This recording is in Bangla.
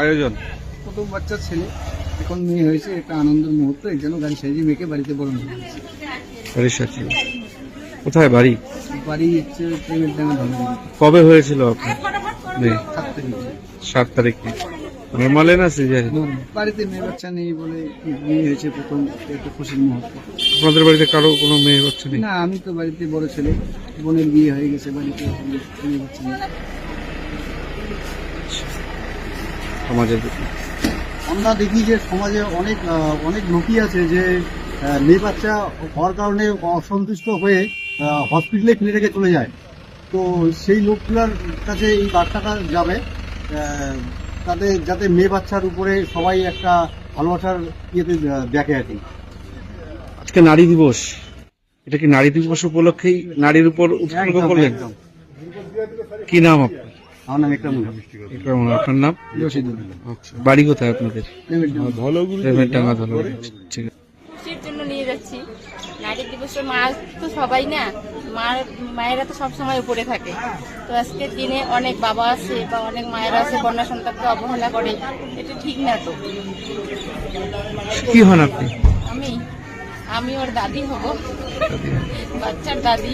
আয়োজন। প্রথম বাচ্চার ছেলে এখন মেয়ে হয়েছে একটা আনন্দের মুহূর্ত এই জন্য গাড়ি সাইজি মেয়েকে বাড়িতে বরণ করেছে। কোথায় বাড়ি? বাড়ি হচ্ছে প্রেমের কবে হয়েছিল আপনার? মেয়ে সাত তারিখে। সাত তারিখে। নর্মালে না সিজারে? বাড়িতে মেয়ে বাচ্চা নেই বলে মেয়ে হয়েছে প্রথম একটা খুশির মুহূর্ত। আপনাদের বাড়িতে কারও কোনো মেয়ে হচ্ছে নেই? না আমি তো বাড়িতে বড় ছেলে বোনের বিয়ে হয়ে গেছে বাড়িতে মেয়ে বাচ্চা নেই। সমাজের প্রতি। আমরা দেখি যে সমাজে অনেক অনেক লোকই আছে যে মেয়ে বাচ্চা হওয়ার কারণে অসন্তুষ্ট হয়ে হসপিটালে ফেলে রেখে চলে যায়। তো সেই লোকগুলোর কাছে এই বার্তাটা যাবে তাতে যাতে মেয়ে বাচ্চার উপরে সবাই একটা ভালোবাসার ইয়েতে দেখে আর কি। আজকে নারী দিবস। এটা কি নারী দিবস উপলক্ষেই নারীর উপর উৎসর্গ করলেন? কি নাম আপনার? আমার নাম একটা আপনার নাম? আচ্ছা বাড়ি কোথায় আপনাদের? টাঙ্গা ধলো ঠিক আছে। খুশির জন্য নিয়ে যাচ্ছি। নারী দিবসে মা তো সবাই না মার মায়েরা তো সবসময় উপরে থাকে। তো আজকের দিনে অনেক বাবা আছে বা অনেক মায়েরা আছে কন্যা সন্তানকে অবহেলা করে এটা ঠিক না তো। কি হন আপনি? আমি আমি ওর দাদি হব। বাচ্চার দাদি।